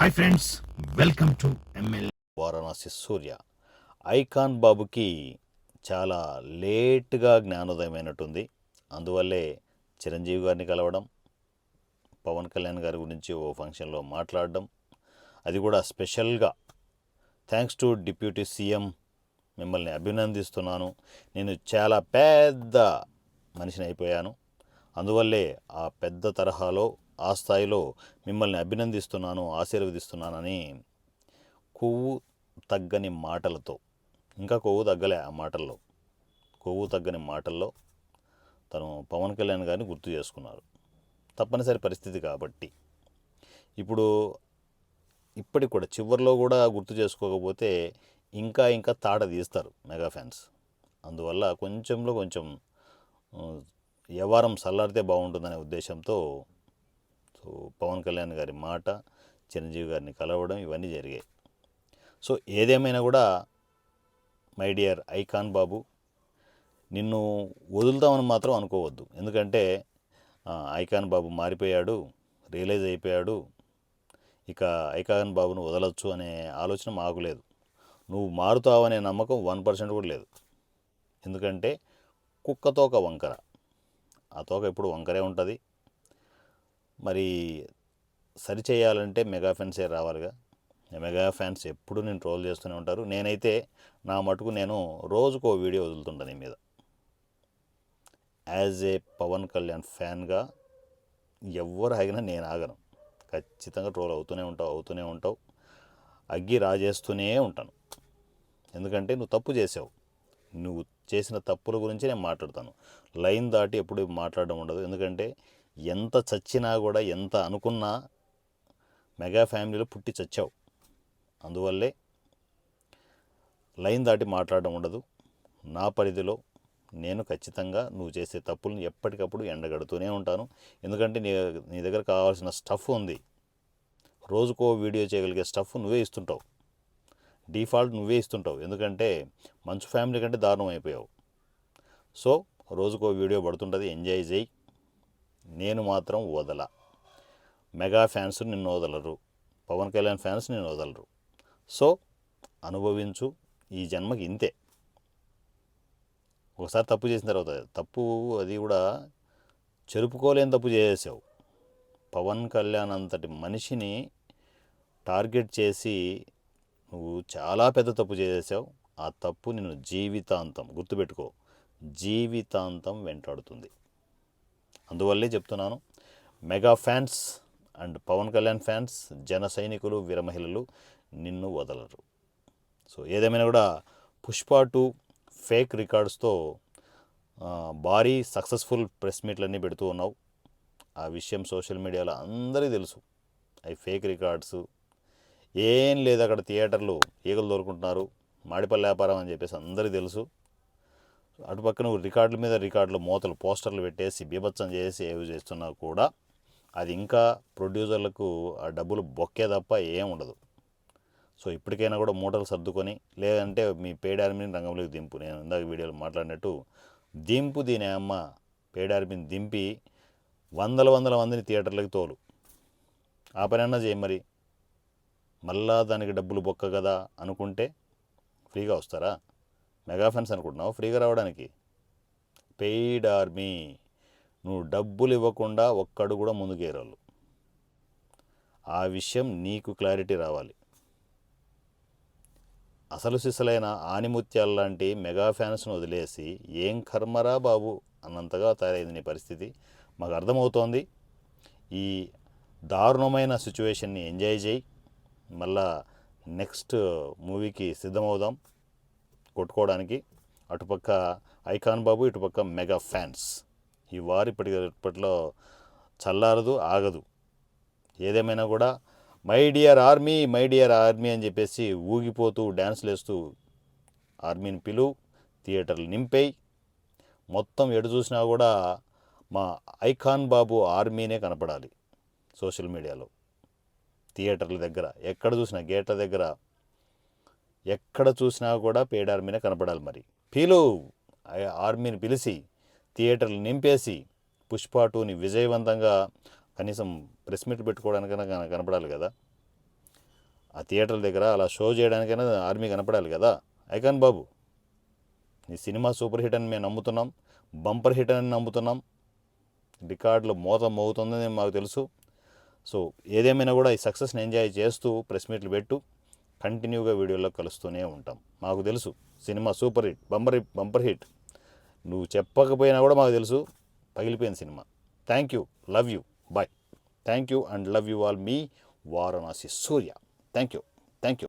Hi friends welcome to ML Varanasi Surya. Icon బాబుకి చాలా లేట్గా జ్ఞానోదయం అయినట్టుంది. అందువల్లే చిరంజీవి గారిని కలవడం పవన్ కళ్యాణ్ గారి గురించి ఓ ఫంక్షన్లో మాట్లాడడం అది కూడా స్పెషల్గా. థ్యాంక్స్ టు డిప్యూటీ సీఎం మిమ్మల్ని అభినందిస్తున్నాను. నేను చాలా పెద్ద మనిషిని అయిపోయాను. అందువల్లే ఆ పెద్ద తరహాలో ఆ స్థాయిలో మిమ్మల్ని అభినందిస్తున్నాను ఆశీర్వదిస్తున్నానని కొవ్వు తగ్గని మాటలతో. ఇంకా కొవ్వు తగ్గలే ఆ మాటల్లో. కొవ్వు తగ్గని మాటల్లో తను పవన్ కళ్యాణ్ గారిని గుర్తు చేసుకున్నారు. తప్పనిసరి పరిస్థితి కాబట్టి. ఇప్పుడు ఇప్పటికి కూడా చివరిలో కూడా గుర్తు చేసుకోకపోతే ఇంకా ఇంకా తాడ తీస్తారు మెగా ఫ్యాన్స్. అందువల్ల కొంచెంలో కొంచెం వ్యవహారం చల్లారితే బాగుంటుందనే ఉద్దేశంతో సో పవన్ కళ్యాణ్ గారి మాట చిరంజీవి గారిని కలవడం ఇవన్నీ జరిగాయి. సో ఏదేమైనా కూడా మై డియర్ ఐకాన్ బాబు నిన్ను వదులుతామని మాత్రం అనుకోవద్దు. ఎందుకంటే ఐకాన్ బాబు మారిపోయాడు రియలైజ్ అయిపోయాడు. ఇక ఐకాన్ బాబును వదలొచ్చు అనే ఆలోచన మాకు లేదు. నువ్వు మారుతావనే నమ్మకం వన్ పర్సెంట్ కూడా లేదు. ఎందుకంటే కుక్క తోక వంకర. ఆ తోక ఎప్పుడు వంకరే ఉంటుంది. మరి సరి చేయాలంటే మెగా ఫ్యాన్సే రావాలిగా. మెగా ఫ్యాన్స్ ఎప్పుడు నేను ట్రోల్ చేస్తూనే ఉంటారు. నేనైతే నా మటుకు నేను రోజుకో వీడియో వదులుతుంటాను నీ మీద. యాజ్ ఏ పవన్ కళ్యాణ్ ఫ్యాన్గా ఎవరు ఆగినా నేను ఆగను. ఖచ్చితంగా ట్రోల్ అవుతూనే ఉంటావు అవుతూనే ఉంటావు. అగ్గి రాజేస్తూనే ఉంటాను. ఎందుకంటే నువ్వు తప్పు చేసావు. నువ్వు చేసిన తప్పుల గురించి నేను మాట్లాడతాను. లైన్ దాటి ఎప్పుడు మాట్లాడడం ఉండదు. ఎందుకంటే ఎంత చచ్చినా కూడా ఎంత అనుకున్నా మెగా ఫ్యామిలీలో పుట్టి చచ్చావు. అందువల్లే లైన్ దాటి మాట్లాడడం ఉండదు. నా పరిధిలో నేను ఖచ్చితంగా నువ్వు చేసే తప్పులను ఎప్పటికప్పుడు ఎండగడుతూనే ఉంటాను. ఎందుకంటే నీ నీ దగ్గర కావాల్సిన స్టఫ్ ఉంది. రోజుకో వీడియో చేయగలిగే స్టఫ్ నువ్వే ఇస్తుంటావు. డిఫాల్ట్ నువ్వే ఇస్తుంటావు. ఎందుకంటే మంచు ఫ్యామిలీ కంటే దారుణం అయిపోయావు. సో రోజుకో వీడియో పడుతుంటుంది. ఎంజాయ్ చేయి. నేను మాత్రం వదల. మెగా ఫ్యాన్స్ నిన్ను వదలరు. పవన్ కళ్యాణ్ ఫ్యాన్స్ నిన్ను వదలరు. సో అనుభవించు. ఈ జన్మకి ఇంతే. ఒకసారి తప్పు చేసిన తర్వాత తప్పు అది కూడా చెరుపుకోలేని తప్పు చేసేసావు. పవన్ కళ్యాణ్ అంతటి మనిషిని టార్గెట్ చేసి నువ్వు చాలా పెద్ద తప్పు చేసేసావు. ఆ తప్పు నిన్ను జీవితాంతం గుర్తుపెట్టుకో జీవితాంతం వెంటాడుతుంది. అందువల్లే చెప్తున్నాను. Mega fans and Pawan Kalyan fans జన సైనికులు వీరమహిళలు నిన్ను వదలరు. సో ఏదేమైనా కూడా పుష్ప టూ ఫేక్ రికార్డ్స్తో భారీ సక్సెస్ఫుల్ ప్రెస్ మీట్లన్నీ పెడుతూ ఉన్నావు. ఆ విషయం సోషల్ మీడియాలో అందరికీ తెలుసు. అవి ఫేక్ రికార్డ్స్. ఏం లేదు అక్కడ థియేటర్లు ఈగలు దొరుకుంటున్నారు. మాడిపల్లి వ్యాపారం అని చెప్పేసి అందరికీ తెలుసు. అటుపక్కన రికార్డుల మీద రికార్డులు మూతలు పోస్టర్లు పెట్టేసి బీభత్సం చేసి ఏవి చేస్తున్నా కూడా అది ఇంకా ప్రొడ్యూసర్లకు ఆ డబ్బులు బొక్కే తప్ప ఏం ఉండదు. సో ఇప్పటికైనా కూడా మూటలు సర్దుకొని లేదంటే మీ పేడ్ ఆర్మీని రంగంలోకి దింపు. నేను ఇందాక వీడియోలో మాట్లాడినట్టు దింపు దీని అమ్మ. పేడ్ ఆర్మీని దింపి వందల వందల మందిని థియేటర్లకు తోలు. ఆ పని అన్నా చేయి మరి. మళ్ళా దానికి డబ్బులు బొక్క కదా అనుకుంటే ఫ్రీగా వస్తారా? మెగా ఫ్యాన్స్ అనుకుంటున్నావు ఫ్రీగా రావడానికి? Paid army. నువ్వు డబ్బులు ఇవ్వకుండా ఒక్కడు కూడా ముందుకేరాళ్ళు. ఆ విషయం నీకు క్లారిటీ రావాలి. అసలు సిసలైన ఆనిముత్యాల లాంటి మెగా ఫ్యాన్స్ను వదిలేసి ఏం కర్మరా బాబు అన్నంతగా తయారైంది నీ పరిస్థితి? మాకు అర్థమవుతోంది. ఈ దారుణమైన సిచ్యువేషన్ని ఎంజాయ్ చేయి. మళ్ళా నెక్స్ట్ మూవీకి సిద్ధమవుదాం. కొట్టుకోవడానికి అటుపక్క ఐకాన్ బాబు ఇటుపక్క మెగా ఫ్యాన్స్. ఈ వారు ఇప్పటి ఇప్పట్లో చల్లారదు ఆగదు. ఏదేమైనా కూడా my dear army my dear army అని చెప్పేసి ఊగిపోతూ డ్యాన్స్లు వేస్తూ ఆర్మీని పిలువు థియేటర్లు నింపేయి. మొత్తం ఎటు చూసినా కూడా మా ఐకాన్ బాబు ఆర్మీనే కనపడాలి సోషల్ మీడియాలో. థియేటర్ల దగ్గర ఎక్కడ చూసినా గేట్ల దగ్గర ఎక్కడ చూసినా కూడా పేడ్ ఆర్మీనే కనపడాలి మరి. పీలు ఆర్మీని పిలిచి థియేటర్లు నింపేసి పుష్ప టూని విజయవంతంగా కనీసం ప్రెస్ మీట్ పెట్టుకోవడానికైనా కనపడాలి కదా. ఆ థియేటర్ల దగ్గర అలా షో చేయడానికైనా ఆర్మీ కనపడాలి కదా. ఐకాన్ బాబు నీ సినిమా సూపర్ హిట్ అని మేము నమ్ముతున్నాం బంపర్ హిట్ అని నమ్ముతున్నాం. రికార్డులు మోత మోగుతుందని మాకు తెలుసు. సో ఏదేమైనా కూడా ఈ సక్సెస్ని ఎంజాయ్ చేస్తూ ప్రెస్ మీట్లు పెట్టు. కంటిన్యూగా వీడియోలో కలుస్తూనే ఉంటాం. మాకు తెలుసు cinema super hit bumper hit bumper hit. నువ్వు చెప్పకపోయినా కూడా మాకు తెలుసు పగిలిపోయింది cinema. Thank you love you boy thank you and love you all me Varanasi Surya. Thank you thank you